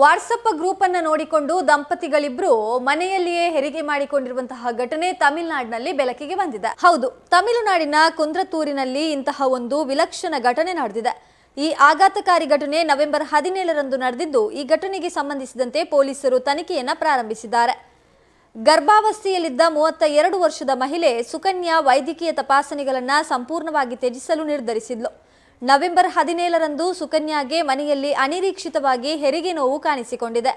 WhatsApp group ಅನ್ನ ನೋಡಿಕೊಂಡು ದಂಪತಿಗಳಿಬ್ರು ಮನೆಯಲ್ಲಿಯೇ ಹೆರಿಗೆ ಮಾಡಿಕೊಂಡಿರುವಂತಹ ಘಟನೆ ತಮಿಳುನಾಡಿನಲ್ಲಿ ಬೆಳಕಿಗೆ ಬಂದಿದೆ. ಹೌದು, ತಮಿಳುನಾಡಿನ ಕುಂದ್ರತೂರಿನಲ್ಲಿ ಇಂತಹ ಒಂದು ವಿಲಕ್ಷಣ ಘಟನೆ ನಡೆದಿದೆ. ಈ ಆಘಾತಕಾರಿ ಘಟನೆ ನವೆಂಬರ್ ಹದಿನೇಳರಂದು ನಡೆದಿದ್ದು, ಈ ಘಟನೆಗೆ ಸಂಬಂಧಿಸಿದಂತೆ ಪೊಲೀಸರು ತನಿಖೆಯನ್ನ ಪ್ರಾರಂಭಿಸಿದ್ದಾರೆ. ಗರ್ಭಾವಸ್ಥೆಯಲ್ಲಿದ್ದ ಮೂವತ್ತ ಎರಡು ವರ್ಷದ ಮಹಿಳೆ ಸುಕನ್ಯಾ ವೈದ್ಯಕೀಯ ತಪಾಸಣೆಗಳನ್ನ ಸಂಪೂರ್ಣವಾಗಿ ತ್ಯಜಿಸಲು ನಿರ್ಧರಿಸಿದ್ಲು. ನವೆಂಬರ್ ಹದಿನೇಳರಂದು ಸುಕನ್ಯಾಗೆ ಮನೆಯಲ್ಲಿ ಅನಿರೀಕ್ಷಿತವಾಗಿ ಹೆರಿಗೆ ನೋವು ಕಾಣಿಸಿಕೊಂಡಿದೆ.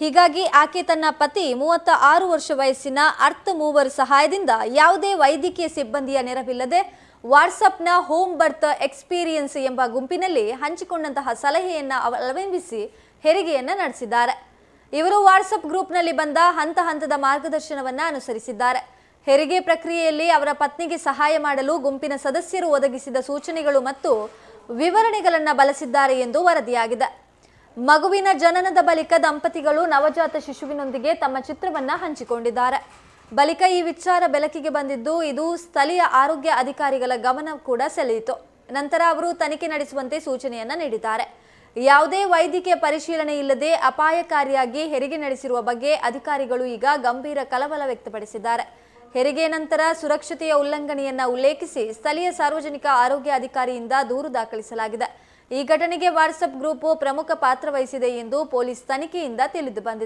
ಹೀಗಾಗಿ ಆಕೆ ತನ್ನ ಪತಿ ಮೂವತ್ತ ಆರು ವರ್ಷ ವಯಸ್ಸಿನ ಅರ್ಥ ಮೂವರ್ ಸಹಾಯದಿಂದ ಯಾವುದೇ ವೈದ್ಯಕೀಯ ಸಿಬ್ಬಂದಿಯ ನೆರವಿಲ್ಲದೆ ವಾಟ್ಸಪ್ನ ಹೋಮ್ ಬರ್ತ್ ಎಕ್ಸ್ಪೀರಿಯನ್ಸ್ ಎಂಬ ಗುಂಪಿನಲ್ಲಿ ಹಂಚಿಕೊಂಡಂತಹ ಸಲಹೆಯನ್ನ ಅವಲಂಬಿಸಿ ಹೆರಿಗೆಯನ್ನ ನಡೆಸಿದ್ದಾರೆ. ಇವರು ವಾಟ್ಸಪ್ ಗ್ರೂಪ್ನಲ್ಲಿ ಬಂದ ಹಂತ ಹಂತದ ಮಾರ್ಗದರ್ಶನವನ್ನ ಅನುಸರಿಸಿದ್ದಾರೆ. ಹೆರಿಗೆ ಪ್ರಕ್ರಿಯೆಯಲ್ಲಿ ಅವರ ಪತ್ನಿಗೆ ಸಹಾಯ ಮಾಡಲು ಗುಂಪಿನ ಸದಸ್ಯರು ಒದಗಿಸಿದ ಸೂಚನೆಗಳು ಮತ್ತು ವಿವರಣೆಗಳನ್ನು ಬಳಸಿದ್ದಾರೆ ಎಂದು ವರದಿಯಾಗಿದೆ. ಮಗುವಿನ ಜನನದ ಬಳಿಕ ದಂಪತಿಗಳು ನವಜಾತ ಶಿಶುವಿನೊಂದಿಗೆ ತಮ್ಮ ಚಿತ್ರವನ್ನ ಹಂಚಿಕೊಂಡಿದ್ದಾರೆ. ಬಳಿಕ ಈ ವಿಚಾರ ಬೆಳಕಿಗೆ ಬಂದಿದ್ದು, ಇದು ಸ್ಥಳೀಯ ಆರೋಗ್ಯ ಅಧಿಕಾರಿಗಳ ಗಮನ ಕೂಡ ಸೆಳೆಯಿತು. ನಂತರ ಅವರು ತನಿಖೆ ನಡೆಸುವಂತೆ ಸೂಚನೆಯನ್ನ ನೀಡಿದ್ದಾರೆ. ಯಾವುದೇ ವೈದ್ಯಕೀಯ ಪರಿಶೀಲನೆ ಇಲ್ಲದೆ ಅಪಾಯಕಾರಿಯಾಗಿ ಹೆರಿಗೆ ನಡೆಸಿರುವ ಬಗ್ಗೆ ಅಧಿಕಾರಿಗಳು ಈಗ ಗಂಭೀರ ಕಳವಳ ವ್ಯಕ್ತಪಡಿಸಿದ್ದಾರೆ. ಹೆರಿಗೆ ನಂತರ ಸುರಕ್ಷತೆಯ ಉಲ್ಲಂಘನೆಯನ್ನ ಉಲ್ಲೇಖಿಸಿ ಸ್ಥಳೀಯ ಸಾರ್ವಜನಿಕ ಆರೋಗ್ಯ ಅಧಿಕಾರಿಯಿಂದ ದೂರು ದಾಖಲಿಸಲಾಗಿದೆ. ಈ ಘಟನೆಗೆ ವಾಟ್ಸಪ್ ಗ್ರೂಪ್ ಪ್ರಮುಖ ಪಾತ್ರ ವಹಿಸಿದೆ ಎಂದು ಪೊಲೀಸ್ ತನಿಖೆಯಿಂದ ತಿಳಿದು ಬಂದಿದೆ.